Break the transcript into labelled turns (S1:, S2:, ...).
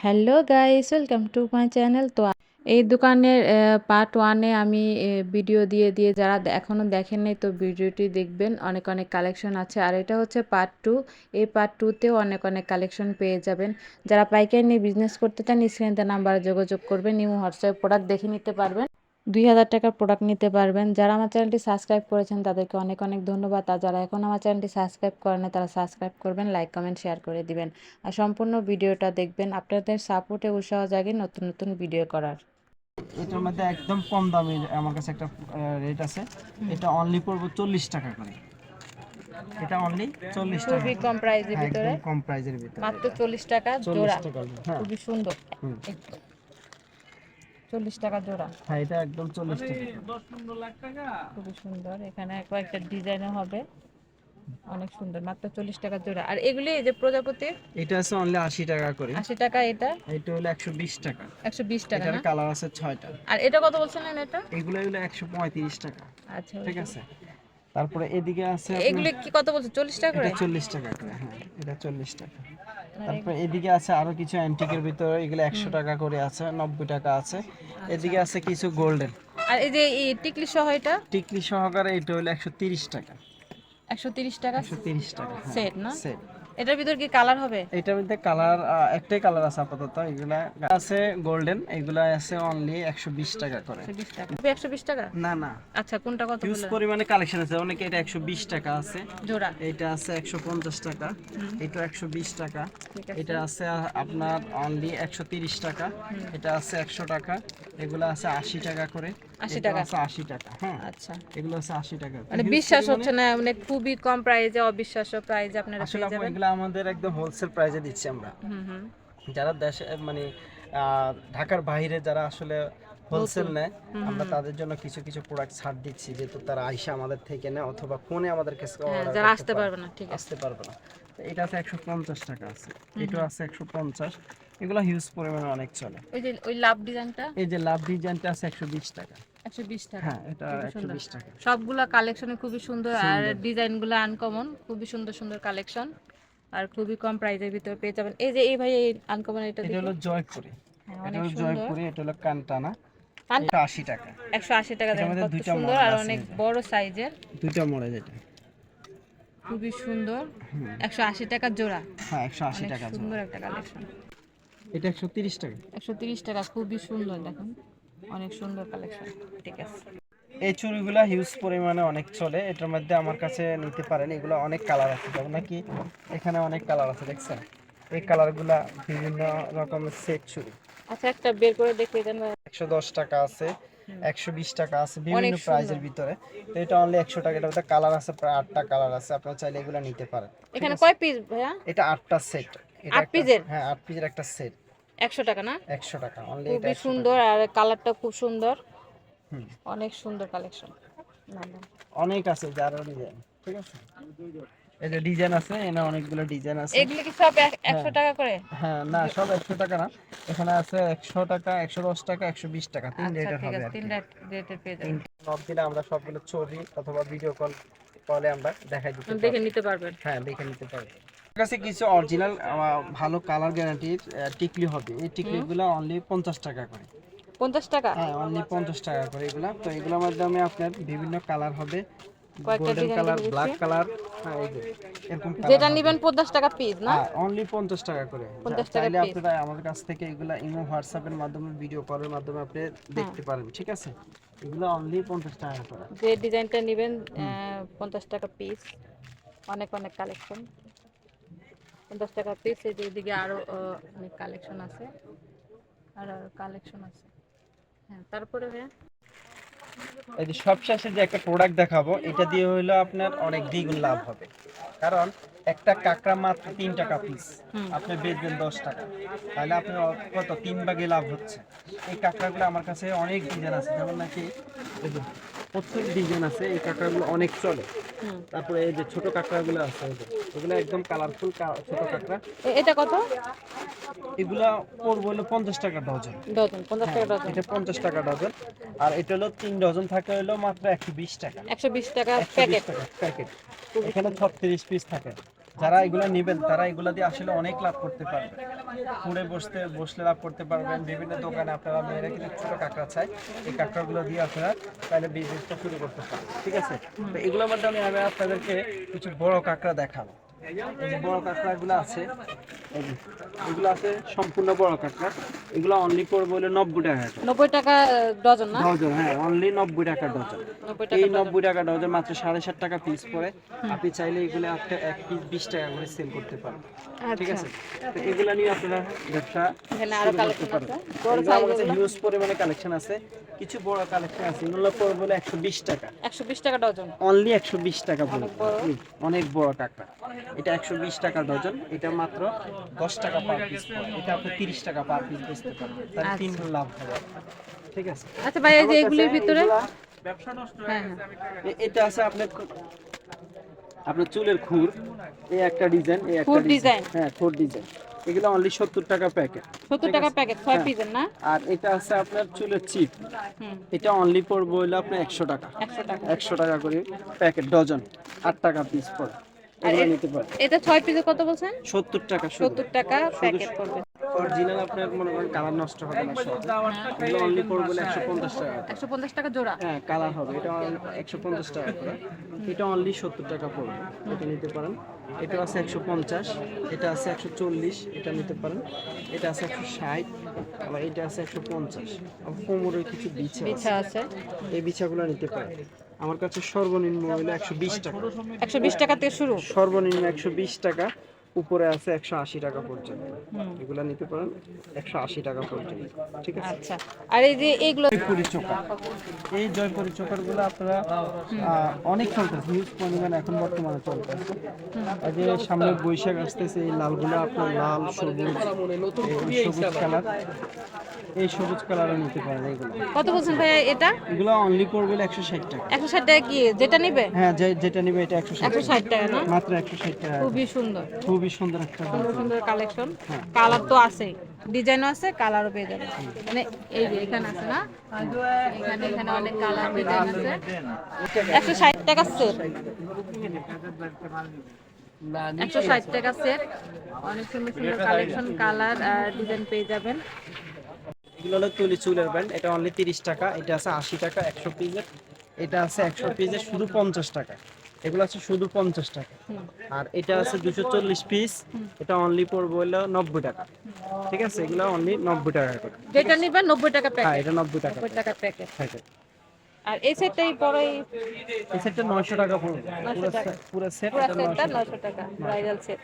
S1: Hello guys welcome to my channel তো এই দোকানের পার্ট ওয়ানে আমি ভিডিও দিয়ে দিয়ে যারা এখনও দেখেন নাই, তো ভিডিওটি দেখবেন। অনেক অনেক কালেকশন আছে। আর এটা হচ্ছে পার্ট টু এই পার্ট টুতেও অনেক অনেক কালেকশন পেয়ে যাবেন। যারা পাইকারি নিয়ে বিজনেস করতে চান স্ক্রিনতে নাম্বারে যোগাযোগ করবেন। নিউ হোয়াটসঅ্যাপ প্রোডাক্ট দেখে নিতে পারবেন। দুই হাজার টাকার প্রোডাক্ট নিতে পারবেন। যারা আমার চ্যানেলটি সাবস্ক্রাইব করেছেন তাদেরকে অনেক অনেক ধন্যবাদ। আর যারা এখন আমার চ্যানেলটি সাবস্ক্রাইব করেন তারা সাবস্ক্রাইব করবেন লাইক কমেন্ট শেয়ার করে দিবেন। আর সম্পূর্ণ ভিডিওটা দেখবেন। আপনাদের সাপোর্টে উৎসাহ জাগে নতুন নতুন ভিডিও করার।
S2: এটার মধ্যে একদম কম দামে আমার কাছে একটা রেট আছে। এটা অনলি পড়ব চল্লিশ টাকা করে। এটা অনলি চল্লিশ টাকা
S1: খুবই কম
S2: হ্যাঁ,
S1: ভিতরে।
S2: কম প্রাইজের ভিতরে।
S1: মাত্র চল্লিশ টাকা জোড়া।
S2: হ্যাঁ।
S1: খুবই সুন্দর। চল্লিশ টাকা জোড়া।
S2: হ্যাঁ এটা একদম চল্লিশ টাকা।
S1: খুবই সুন্দর। এখানে কয়েকটা ডিজাইনও হবে। অনেক সুন্দর। মাত্র চল্লিশ টাকা জোড়া। আর এগুলি যে প্রজাপতি?
S2: এটা আছে অনলি আশি টাকা করে।
S1: আশি টাকা এটা?
S2: এটা হলো একশো বিশ টাকা।
S1: একশো বিশ টাকা
S2: এটার কালার আছে ছয়টা।
S1: আর এটা কত বলছিলেন এটা?
S2: এগুলো এগুলো একশো পঁয়ত্রিশ টাকা।
S1: আচ্ছা
S2: ঠিক আছে? তারপরে এদিকে আছে
S1: এগুলি কি কত বলছে? চল্লিশ টাকা করে?
S2: চল্লিশ টাকা করে হ্যাঁ এটা চল্লিশ টাকা। তারপর এদিকে আছে আরও কিছু অ্যান্টিকের ভিতরে এগুলো একশো টাকা করে আছে নব্বই টাকা আছে। এদিকে আছে কিছু গোল্ডেন
S1: আর এই যে এই টিকলি সহ এটা?
S2: টিকলি সহকারে এটা হলো একশো তিরিশ টাকা।
S1: একশো তিরিশ টাকা?
S2: একশো তিরিশ টাকা
S1: সেট না?
S2: সেট
S1: এটার ভিতর কি কালার হবে?
S2: এটার মধ্যে কালার একটাই কালার আছে আপাতত। এগুলা আছে গোল্ডেন এগুলা আছে অনলি একশো বিশ টাকা করে।
S1: একশো বিশ টাকা। একশো বিশ টাকা?
S2: না না।
S1: আচ্ছা কোনটা কত ইউজ?
S2: পরিমাণে কালেকশন আছে। অনেকে এটা একশো বিশ টাকা আছে।
S1: জোড়া।
S2: এটা আছে একশো পঞ্চাশ টাকা। এটা একশো বিশ টাকা। এটা আছে আপনার অনলি একশো তিরিশ টাকা। এটা আছে একশো টাকা। এগুলো আছে আশি টাকা করে।
S1: 80 টাকা?
S2: আছে আশি টাকা হ্যাঁ।
S1: আচ্ছা।
S2: এগুলো আছে আশি টাকা।
S1: মানে বিশ্বাস হচ্ছে না মানে খুবই কম প্রাইসে অবিশ্বাস্য প্রাইসে আপনারা পেয়ে যাবেন।
S2: এগুলো আমাদের একদম হোলসেল প্রাইসে দিচ্ছি আমরা।
S1: হুম হুম।
S2: যারা দেশে মানে ঢাকার বাইরে যারা আসলে হোলসেল নেয় আমরা তাদের জন্য কিছু কিছু প্রোডাক্ট ছাড় দিচ্ছি যেহেতু তারা আইসা আমাদের থেকে নেয় অথবা ফোনে আমাদের কাছে
S1: হ্যাঁ যারা আসতে পারবে না ঠিক
S2: আসতে পারবে না। তো এটা আছে একশো পঞ্চাশ টাকা আছে। এটা আছে একশো পঞ্চাশ। এগুলো হিউজ পরিমাণে অনেক চলে।
S1: ওই যে ওই লাভ ডিজাইনটা
S2: এই যে লাভ ডিজাইনটা আছে একশো বিশ টাকা।
S1: একশো বিশ টাকা।
S2: হ্যাঁ এটা
S1: খুবই
S2: একশো
S1: সুন্দর।
S2: বিশ টাকা।
S1: সবগুলা কালেকশনে খুবই সুন্দর আর ডিজাইনগুলো আনকমন খুবই সুন্দর সুন্দর কালেকশন আর খুবই কম প্রাইসের ভিতরে পেয়ে যাবেন। এই যে এই ভাই এই আনকমন এটা
S2: এটা হলো জয়পুরি।
S1: হ্যাঁ,
S2: এটা হলো
S1: সুন্দর।
S2: জয়পুরি এটা হলো কানটানা।
S1: কান-
S2: এটা আশি টাকা।
S1: একশো আশি টাকা
S2: এটার
S1: দেখেন
S2: মধ্যে
S1: কত সুন্দর আর অনেক বড় সাইজের
S2: দুইটা মরে যেটা
S1: খুবই সুন্দর। একশো আশি টাকা জোড়া।
S2: হ্যাঁ একশো আশি টাকা।
S1: সুন্দর একটা কালেকশন
S2: এটা একশো তিরিশ টাকা।
S1: একশো তিরিশ টাকা খুবই সুন্দর দেখুন। অনেক সুন্দর কালেকশন ঠিক আছে।
S2: এই চুড়িগুলা হিউজ পরিমাণে অনেক চলে। এটার মধ্যে আমার কাছে নিতে পারেন। এগুলো অনেক কালার আছে। যেমন নাকি এখানে অনেক কালার আছে দেখছেন? এই কালারগুলা বিভিন্ন রকমের সেট চুড়ি
S1: আচ্ছা একটা বের করে দেখিয়ে দেন
S2: একশো দশ টাকা আছে। একশো বিশ টাকা আছে বিভিন্ন
S1: অনেক
S2: প্রাইজের ভিতরে। তো এটা অনলি একশো টাকা এটার মধ্যে কালার আছে প্রায় আটটা কালার আছে আপনারা চাইলে এগুলো নিতে পারেন।
S1: এখানে কয় পিস ভাইয়া?
S2: এটা আটটা সেট
S1: আট পিসের?
S2: হ্যাঁ আট পিসের একটা সেট
S1: একশো টাকা না?
S2: একশো টাকা অনলি এটা
S1: খুবই সুন্দর আর কালারটা খুব সুন্দর। অনেক সুন্দর কালেকশন
S2: অনেক আছে যারা ঠিক আছে? এই যে ডিজাইন আছে এখানে অনেকগুলো ডিজাইন আছে।
S1: এগুলি কি সব এক- একশো টাকা করে?
S2: হ্যাঁ না সব একশো টাকা না। এখানে আছে একশো টাকা একশো দশ টাকা একশো বিশ টাকা তিন
S1: আচ্ছা
S2: রেটের হবে
S1: আছে
S2: আর কি।
S1: তিন রেটের পেয়ে যাবেন।
S2: তিনটে দিলে আমরা সবগুলো ছবি অথবা ভিডিও কল কলে আমরা দেখাই দিতে পারব।
S1: দেখে নিতে পারবেন।
S2: হ্যাঁ দেখে নিতে পারব। আমার কাছে কিছু অরিজিনাল ভালো কালার গ্যারান্টির টিকলি হবে। এই টিকলিগুলো অনলি পঞ্চাশ টাকা করে।
S1: পঞ্চাশ টাকা?
S2: হ্যাঁ অনলি পঞ্চাশ টাকা করে এগুলা। তো এগুলোর মাধ্যমে আপনার বিভিন্ন কালার হবে। গোল্ডেন কালার ব্ল্যাক কালার হ্যাঁ এই যে এরকম
S1: যেটা। নিবেন পঞ্চাশ টাকা পিস না?
S2: হ্যাঁ অনলি পঞ্চাশ টাকা করে।
S1: 50 টাকা piece।
S2: আপনারা আমাদের কাছ থেকে এগুলা ইমো হোয়াটসঅ্যাপের মাধ্যমে ভিডিও কলের মাধ্যমে আপনি দেখতে পারেন ঠিক আছে? এগুলো অনলি পঞ্চাশ টাকা করে।
S1: যে ডিজাইনটা নেবেন পঞ্চাশ টাকা পিস অনেক অনেক কালেকশন পঞ্চাশ টাকা পিস এদিকে আরও অনেক কালেকশন আছে। আর কালেকশন আছে। হ্যাঁ তারপরে ভাইয়া?
S2: এই যে সবশেষে যে একটা প্রোডাক্ট দেখাবো এটা দিয়ে হইল আপনার অনেক দ্বিগুণ লাভ হবে। কারণ একটা কাঁকড়া মাত্র তিন টাকা পিস আপনি বেচবেন দশ টাকা। তাহলে আপনার কত? তিন ভাগে লাভ হচ্ছে। এই কাঁকড়াগুলো আমার কাছে অনেক ডিজাইন আছে। যেমন নাকি প্রচুর ডিজাইন আছে এই কাঁকড়াগুলো অনেক চলে। তারপরে এই যে ছোট কাঁকড়াগুলো আছে এগুলো একদম কালারফুল ছোট কাঁকড়া।
S1: এটা কত?
S2: এগুলা পড়ব হলো পঞ্চাশ টাকা ডজন।
S1: ডজন পঞ্চাশ টাকা ডজন।
S2: এটা পঞ্চাশ টাকা ডজন। আর এটা হলো তিন ডজন থাকে হলো মাত্র একশো বিশ টাকা।
S1: একশো বিশ টাকা প্যাকেট।
S2: প্যাকেট। এখানে ছত্রিশ পিস থাকে। যারা এগুলো নেবেন, তারা এগুলো দিয়ে আসলে অনেক লাভ করতে পারবে। পুড়ে বসতে, বসলে লাভ করতে পারবেন। বিভিন্ন দোকানে আপনারা মেয়েরা কিন্তু ছোটো কাঁকড়া চাই এই কাঁকড়াগুলো দিয়ে আপনারা তাহলে বিজনেসটা শুরু করতে পারেন ঠিক আছে? তো এগুলোর মাধ্যমে আমি আপনাদেরকে কিছু বড় কাঁকড়া দেখাবো। বড় কাঁকড়াগুলো আছে এগুলো আছে সম্পূর্ণ বড় কাঁকড়া। এগুলো অনলি পড়বে হলো নব্বই টাকা
S1: নব্বই টাকা ডজন না?
S2: ডজন হ্যাঁ অনলি নব্বই টাকা ডজন। এই নব্বই টাকা ডজন মাত্র সাড়ে সাত টাকা পিস পড়ে। আপনি চাইলে এগুলো একটা এক পিস বিশ টাকা করে সেল করতে পারেন। ঠিক
S1: আচ্ছা
S2: আছে? তো এগুলো নিয়ে আপনারা ব্যবসা করতে পারেন।
S1: আছে।
S2: আমার কাছে হিউজ পরিমাণে কালেকশন আছে। কিছু বড় কালেকশন আছে। এগুলো পড়বে একশো বিশ টাকা।
S1: একশো বিশ টাকা ডজন।
S2: অনলি একশো বিশ টাকা পড়বে।
S1: অনেক বড়।
S2: কাঁকড়া এটা একশো বিশ টাকা ডজন। এটা মাত্র দশ টাকা পার পিস এটা আপনি তিরিশ টাকা পার পিস পারবেন তাহলে তিন গুণ লাভ হবে। ঠিক আছে।
S1: আচ্ছা ভাই এই যে এগুলির ভিতরে?
S2: এগুলা-
S1: হ্যাঁ হ্যাঁ
S2: এ- এটা আছে আপনার আপনার চুলের খুর। এই একটা ডিজাইন এই একটা ডিজাইন। হ্যাঁ খুর ডিজাইন। এগুলো অনলি সত্তর টাকা প্যাকেট।
S1: সত্তর টাকা প্যাকেট ছয়
S2: হ্যাঁ।
S1: পিসের না?
S2: আর এটা আছে আপনার চুলের চিপ। এটা অনলি পড়বে হইল আপনার একশো টাকা।
S1: একশো টাকা।
S2: একশো টাকা করে প্যাকেট ডজন আট টাকা পিস পড়ে।
S1: এটা ছয় পিসে কত বলছেন?
S2: সত্তর টাকা শুধু।
S1: সত্তর টাকা প্যাকেট পড়বে।
S2: অরিজিনাল আপনার মনে করেন কালার নষ্ট হবে না এগুলো অনলি পড়বে হলো একশো পঞ্চাশ টাকা
S1: একশো পঞ্চাশ টাকা জোড়া।
S2: হ্যাঁ কালার হবে। এটা একশো পঞ্চাশ টাকা করে। এটা অনলি সত্তর টাকা পড়বে। এটা নিতে পারেন। এটা আছে একশো পঞ্চাশ এটা আছে একশো চল্লিশ এটা নিতে পারেন। এটা আছে একশো ষাট আবার এটা আছে একশো পঞ্চাশ। আবার কোমরের কিছু বিছা আছে।
S1: বিছা আছে।
S2: এই বিছাগুলো নিতে পারেন। আমার কাছে সর্বনিম্ন হলো একশো বিশ টাকা।
S1: একশো বিশ টাকা থেকে শুরু।
S2: সর্বনিম্ন একশো বিশ টাকা। উপরে আছে একশো আশি টাকা পর্যন্ত। এগুলা নিতে পারেন একশো আশি টাকা পর্যন্ত ঠিক আছে?
S1: আচ্ছা। আর এই যে এইগুলো
S2: জয়পুরি চোকা এই জয়পুরি চোকারগুলো আপনারা অনেক চলতেছে হিউজ পরিমাণ এখন বর্তমানে চলতেছে। আর যে সামনে বৈশাখ আসতেছে এই লালগুলো আপনার লাল সবুজ সবুজ কালার। এই সবুজ কালারও নিতে পারেন এইগুলো
S1: কত বলছেন ভাইয়া এটা?
S2: এগুলো অনলি পড়বে একশো ষাট টাকা।
S1: একশো ষাট টাকা কি? যেটা নিবে?
S2: হ্যাঁ যে- যেটা নিবে এটা একশো ষাট
S1: একশো ষাট টাকা। না?
S2: মাত্র একশো ষাট টাকা।
S1: খুবই সুন্দর।
S2: খুবই সুন্দর একটা
S1: সুন্দর সুন্দর কালেকশন
S2: হ্যাঁ।
S1: কালার তো আছেই ডিজাইনও আছে কালারও পেয়ে যাবে। মানে এই যে এখানে আছে না? এখানে এখানে অনেক কালার ডিজাইন আছে। একশো ষাট টাকা সেট একশো ষাট টাকা সেট অনেক সুন্দর সুন্দর কালেকশন কালার আর ডিজাইন পেয়ে যাবেন।
S2: এগুলো হলো তুলি চুলের ব্যান্ড এটা অনলি তিরিশ টাকা এটা আছে আশি টাকা একশো পিসের এটা আছে একশো পিসের শুধু পঞ্চাশ টাকা। এগুলো আছে শুধু পঞ্চাশ টাকা। আর এটা আছে দুশো চল্লিশ পিস এটা অনলি পড়বে হলো নব্বই টাকা। ঠিক আছে? এগুলো অনলি নব্বই টাকা করে।
S1: যেটা নিবেন নব্বই টাকা
S2: হ্যাঁ
S1: প্যাকেট
S2: এটা নব্বই টাকা।
S1: নব্বই টাকা প্যাকেট
S2: থাকে
S1: আর এই সেটটাই পরে
S2: এই সেটটা নয়শো টাকা পড়বে। পুরো সেট
S1: পুরো সেটটা
S2: নয়শো
S1: নশো টাকা। Bridal set